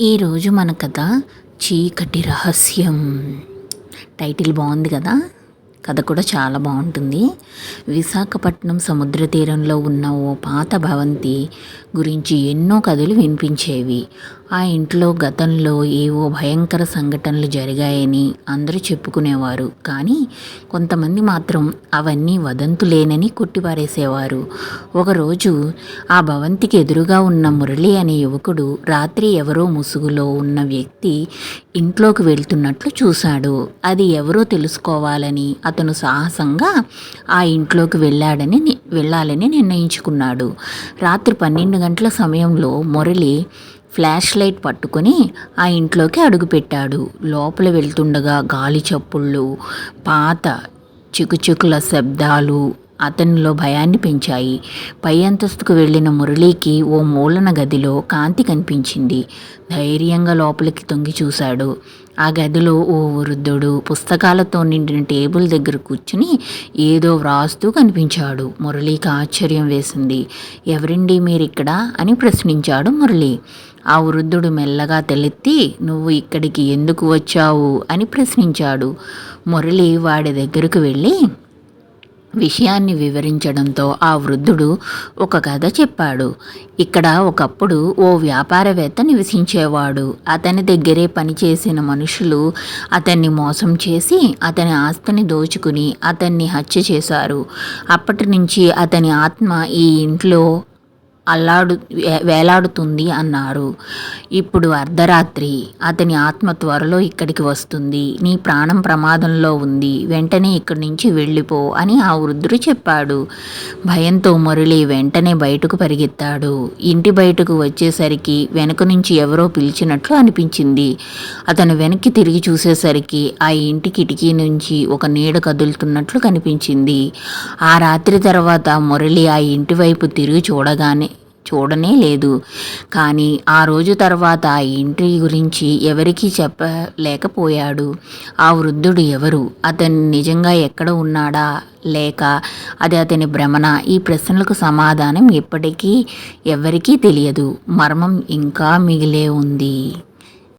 ఈరోజు మన కథ చీకటి రహస్యం. టైటిల్ బాగుంది కదా? కథ కూడా చాలా బాగుంటుంది. విశాఖపట్నం సముద్ర తీరంలో ఉన్న ఓ పాత భవంతి గురించి ఎన్నో కథలు వినిపించేవి. ఆ ఇంట్లో గతంలో ఏవో భయంకర సంఘటనలు జరిగాయని అందరూ చెప్పుకునేవారు. కానీ కొంతమంది మాత్రం అవన్నీ వదంతులేనని కొట్టిపారేసేవారు. ఒకరోజు ఆ భవంతికి ఎదురుగా ఉన్న మురళి అనే యువకుడు రాత్రి ఎవరో ముసుగులో ఉన్న వ్యక్తి ఇంట్లోకి వెళ్తున్నట్లు చూశాడు. అది ఎవరో తెలుసుకోవాలని అతను సాహసంగా ఆ ఇంట్లోకి వెళ్ళాడని వెళ్ళాలని నిర్ణయించుకున్నాడు. రాత్రి పన్నెండు గంటల సమయంలో మురళి ఫ్లాష్ లైట్ పట్టుకొని ఆ ఇంట్లోకి అడుగుపెట్టాడు లోపల వెళ్తుండగా గాలి చప్పుళ్ళు పాత చికుచికుల శబ్దాలు అతనిలో భయాన్ని పెంచాయి. పై అంతస్తుకు వెళ్ళిన మురళీకి ఓ మూలన గదిలో కాంతి కనిపించింది. ధైర్యంగా లోపలికి తొంగి చూశాడు. ఆ గదిలో ఓ వృద్ధుడు పుస్తకాలతో నిండిన టేబుల్ దగ్గర కూర్చుని ఏదో వ్రాస్తూ కనిపించాడు. మురళీకి ఆశ్చర్యం వేసింది. ఎవరండి మీరిక్కడ? అని ప్రశ్నించాడు మురళి. ఆ వృద్ధుడు మెల్లగా తెలెత్తి నువ్వు ఇక్కడికి ఎందుకు వచ్చావు? అని ప్రశ్నించాడు. మురళి వాడి దగ్గరకు వెళ్ళి విషయాన్ని వివరించడంతో ఆ వృద్ధుడు ఒక కథ చెప్పాడు. ఇక్కడ ఒకప్పుడు ఓ వ్యాపారవేత్త నివసించేవాడు. అతని దగ్గరే పనిచేసిన మనుషులు అతన్ని మోసం చేసి అతని ఆస్తిని దోచుకుని అతన్ని హత్య చేశారు. అప్పటి నుంచి అతని ఆత్మ ఈ ఇంట్లో అల్లాడు వే- వేలాడుతుంది అన్నారు ఇప్పుడు అర్ధరాత్రి. అతని ఆత్మ త్వరలో ఇక్కడికి వస్తుంది. నీ ప్రాణం ప్రమాదంలో ఉంది. వెంటనే ఇక్కడి నుంచి వెళ్ళిపో అని ఆ వృద్ధుడు చెప్పాడు. భయంతో మురళి వెంటనే బయటకు పరిగెత్తాడు. ఇంటి బయటకు వచ్చేసరికి వెనుక నుంచి ఎవరో పిలిచినట్లు అనిపించింది. అతను వెనక్కి తిరిగి చూసేసరికి ఆ ఇంటి కిటికీ నుంచి ఒక నీడ కదులుతున్నట్లు కనిపించింది. ఆ రాత్రి తర్వాత మురళి ఆ ఇంటి వైపు తిరిగి చూడగానే చూడనే లేదు. కానీ ఆ రోజు తర్వాత ఆ ఇంటి గురించి ఎవరికీ చెప్పలేకపోయాడు. ఆ వృద్ధుడు ఎవరు? అతను నిజంగా ఎక్కడ ఉన్నాడా? లేక అది అతని భ్రమణ ఈ ప్రశ్నలకు సమాధానం ఇప్పటికీ ఎవరికీ తెలియదు. మర్మం ఇంకా మిగిలే ఉంది.